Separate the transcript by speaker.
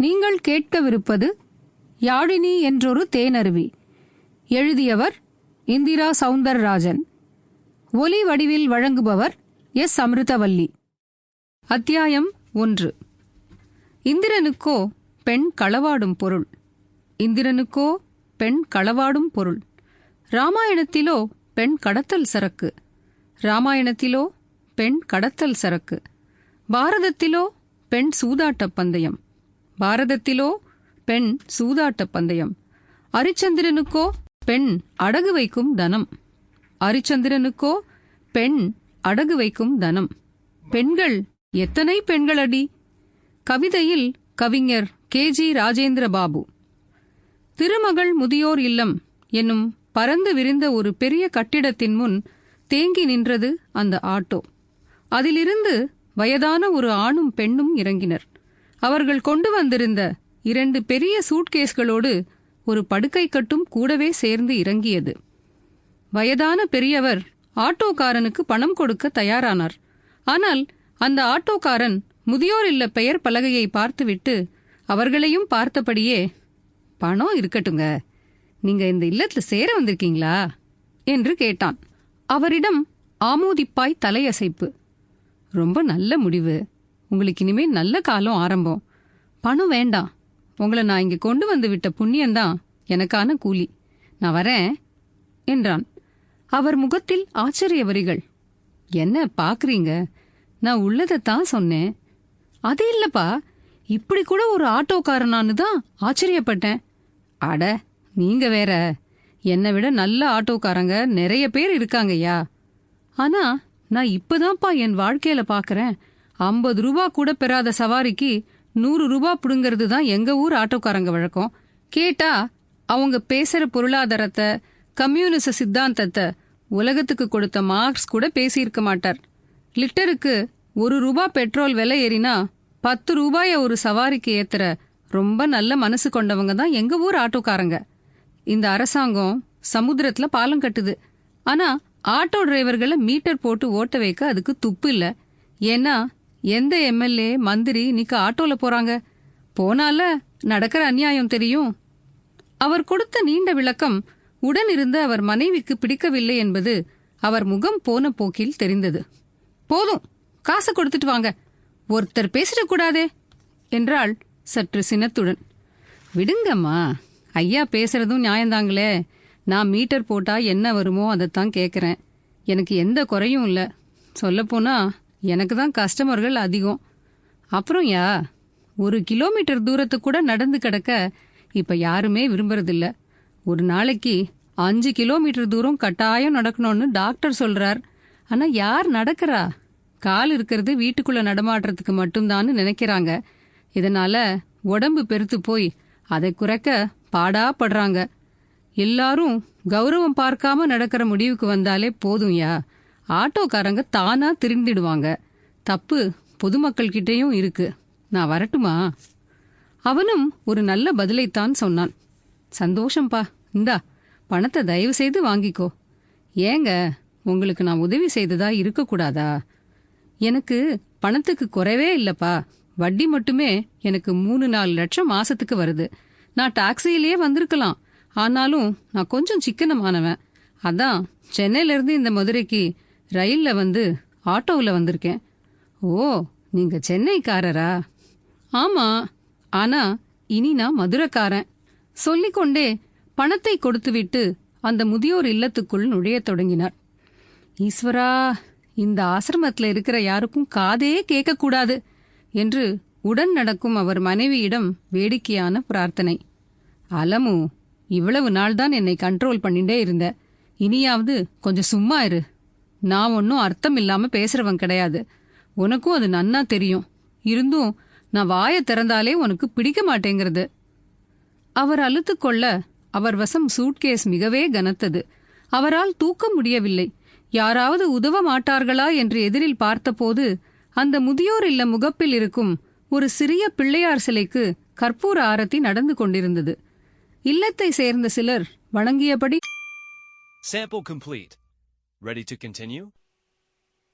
Speaker 1: நீங்கள் கேட்கவிருப்பது யாழினி என்றொரு தேனருவி. எழுதியவர் இந்திரா சவுந்தரராஜன். ஒலி வடிவில் வழங்குபவர் எஸ். அமிர்தவல்லி. அத்தியாயம் ஒன்று. இந்திரனுக்கோ பெண் களவாடும் பொருள். இந்திரனுக்கோ பெண் களவாடும் பொருள். ராமாயணத்திலோ பெண் கடத்தல் சரக்கு. ராமாயணத்திலோ பெண் கடத்தல் சரக்கு. பாரதத்திலோ பெண் சூதாட்டப் பந்தயம். பாரதத்திலோ பெண் சூதாட்டப் பந்தயம். அரிச்சந்திரனுக்கோ பெண் அடகு வைக்கும் தனம். அரிச்சந்திரனுக்கோ பெண் அடகு வைக்கும் தனம். பெண்கள் எத்தனை பெண்கள் அடி கவிதையில் கவிஞர் கே. ஜி. ராஜேந்திர பாபு திருமகள் முதியோர் இல்லம் என்னும் பறந்து விரிந்த ஒரு பெரிய கட்டிடத்தின் முன் தேங்கி நின்றது அந்த ஆட்டோ. அதிலிருந்து வயதான ஒரு ஆணும் பெண்ணும் இறங்கினர். அவர்கள் கொண்டு வந்திருந்த இரண்டு பெரிய சூட்கேஸ்களோடு ஒரு படுக்கை கட்டும் கூடவே சேர்ந்து இறங்கியது. வயதான பெரியவர் ஆட்டோக்காரனுக்கு பணம் கொடுக்க தயாரானார். ஆனால் அந்த ஆட்டோக்காரன் முதியோர் இல்ல பெயர் பலகையை பார்த்துவிட்டு அவர்களையும் பார்த்தபடியே பணம் இருக்கட்டுங்க. நீங்க இந்த இல்லத்துல சேர வந்திருக்கீங்களா? என்று கேட்டான். அவரிடம் ஆமோதிப்பாய் தலையசைப்பு. ரொம்ப நல்ல முடிவு. உங்களுக்கு இனிமே நல்ல காலம் ஆரம்பம். பணம் வேண்டாம். உங்களை நான் இங்க கொண்டு வந்து விட்ட புண்ணியந்தான் எனக்கான கூலி. நான் வரேன் என்றான். அவர் முகத்தில் ஆச்சரிய வரிகள் என்ன பாக்குறீங்க? நான் உள்ளதைத்தான் சொன்னேன். அது இல்லப்பா இப்படி கூட ஒரு ஆட்டோக்காரனான்னு தான் ஆச்சரியப்பட்டேன். அட நீங்க வேற. என்னை விட நல்ல ஆட்டோக்காரங்க நிறைய பேர் இருக்காங்கய்யா. ஆனா நான் இப்பதான்ப்பா என் வாழ்க்கையில பாக்குறேன். ஐம்பது ரூபா கூட பெறாத சவாரிக்கு நூறு ரூபா பிடுங்கிறது தான் எங்க ஊர் ஆட்டோக்காரங்க வழக்கம். கேட்டா அவங்க பேசுற பொருளாதாரத்தை கம்யூனிச சித்தாந்தத்தை உலகத்துக்கு கொடுத்த மார்க்ஸ் கூட பேசியிருக்க மாட்டார். லிட்டருக்கு ஒரு ரூபா பெட்ரோல் விலை ஏறினா பத்து ரூபாய ஒரு சவாரிக்கு ஏத்துற ரொம்ப நல்ல மனசு கொண்டவங்க தான் எங்க ஊர் ஆட்டோக்காரங்க. இந்த அரசாங்கம் சமுத்திரத்துல பாலம் கட்டுது. ஆனா ஆட்டோ டிரைவர்களை மீட்டர் போட்டு ஓட்ட வைக்க அதுக்கு துப்பு இல்ல. ஏன்னா எந்த எம்எல்ஏ மந்திரி இன்னைக்கு ஆட்டோல போறாங்க? போனால நடக்கிற அநியாயம் தெரியும். அவர் கொடுத்த நீண்ட விளக்கம் உடனிருந்து அவர் மனைவிக்கு பிடிக்கவில்லை என்பது அவர் முகம் போன போக்கில் தெரிந்தது. போதும் காசு கொடுத்துட்டு வாங்க. ஒருத்தர் பேசிடக்கூடாதே என்றாள் சற்று சினத்துடன். விடுங்கம்மா ஐயா பேசுறதும் நியாயந்தாங்களே. நான் மீட்டர் போட்டா என்ன வருமோ அதைத்தான் கேட்குறேன் எனக்கு எந்த குறையும் இல்லை. சொல்லப்போனா எனக்கு தான் கஸ்டமர்கள் அதிகம். அப்புறம் யா ஒரு கிலோமீட்டர் தூரத்து கூட நடந்து கிடக்க இப்ப யாருமே விரும்புறதில்ல. ஒரு நாளைக்கு அஞ்சு கிலோமீட்டர் தூரம் கட்டாயம் நடக்கணும்னு டாக்டர் சொல்றார். ஆனா யார் நடக்கிறா? கால் இருக்கிறது வீட்டுக்குள்ள நடமாடுறதுக்கு மட்டும்தான்னு நினைக்கிறாங்க. இதனால உடம்பு பெருத்து போய் அதை குறைக்க பாடா படுறாங்க எல்லாரும் கௌரவம் பார்க்காம நடக்கிற முடிவுக்கு வந்தாலே போதும் யா. ஆட்டோக்காரங்க தானா திருந்திடுவாங்க. தப்பு பொதுமக்கள் கிட்டேயும் இருக்கு. நான் வரட்டுமா? அவனும் ஒரு நல்ல பதிலைத்தான் சொன்னான். சந்தோஷம்பா. இந்தா பணத்தை தயவு செய்து வாங்கிக்கோ. ஏங்க உங்களுக்கு நான் உதவி செய்ததா இருக்கக்கூடாதா? எனக்கு பணத்துக்கு குறைவே இல்லப்பா. வட்டி மட்டுமே எனக்கு மூணு நாலு லட்சம் மாசத்துக்கு வருது. நான் டாக்ஸியிலேயே வந்திருக்கலாம். ஆனாலும் நான் கொஞ்சம் சிக்கனமானவன். அதான் சென்னையில இருந்து இந்த மதுரைக்கு ரயில்ல வந்து ஆட்டோவில் வந்திருக்கேன். ஓ நீங்க சென்னைக்காரரா? ஆமா ஆனா இனி நான் மதுரக்காரன். சொல்லிக்கொண்டே பணத்தை கொடுத்துவிட்டு அந்த முதியோர் இல்லத்துக்குள் நுழையத் தொடங்கினார். ஈஸ்வரா இந்த ஆசிரமத்துல இருக்கிற யாருக்கும் காதே கேட்கக்கூடாது என்று உடன் நடக்கும் அவர் மனைவியிடம் வேடிக்கையான பிரார்த்தனை. அலமு இவ்வளவு நாள் தான் என்னை கண்ட்ரோல் பண்ணிட்டே இருந்த. இனியாவது கொஞ்சம் சும்மா இரு. நான் ஒன்றும் அர்த்தம் இல்லாமல் பேசுறவன் கிடையாது. உனக்கும் அது நன்னா தெரியும். இருந்தும் நான் வாயை திறந்தாலே உனக்கு பிடிக்க மாட்டேங்கிறது. அவர் அழுத்துக்கொள்ள அவர் வசம் சூட்கேஸ் மிகவே கனத்தது. அவரால் தூக்க முடியவில்லை. யாராவது உதவ மாட்டார்களா என்று எதிரில் பார்த்தபோது அந்த முதியோர் இல்ல முகப்பில் இருக்கும் ஒரு சிறிய பிள்ளையார் சிலைக்கு கற்பூர ஆரத்தி நடந்து கொண்டிருந்தது. இல்லத்தை சேர்ந்த சிலர் வணங்கியபடி
Speaker 2: Sample complete. Ready to continue?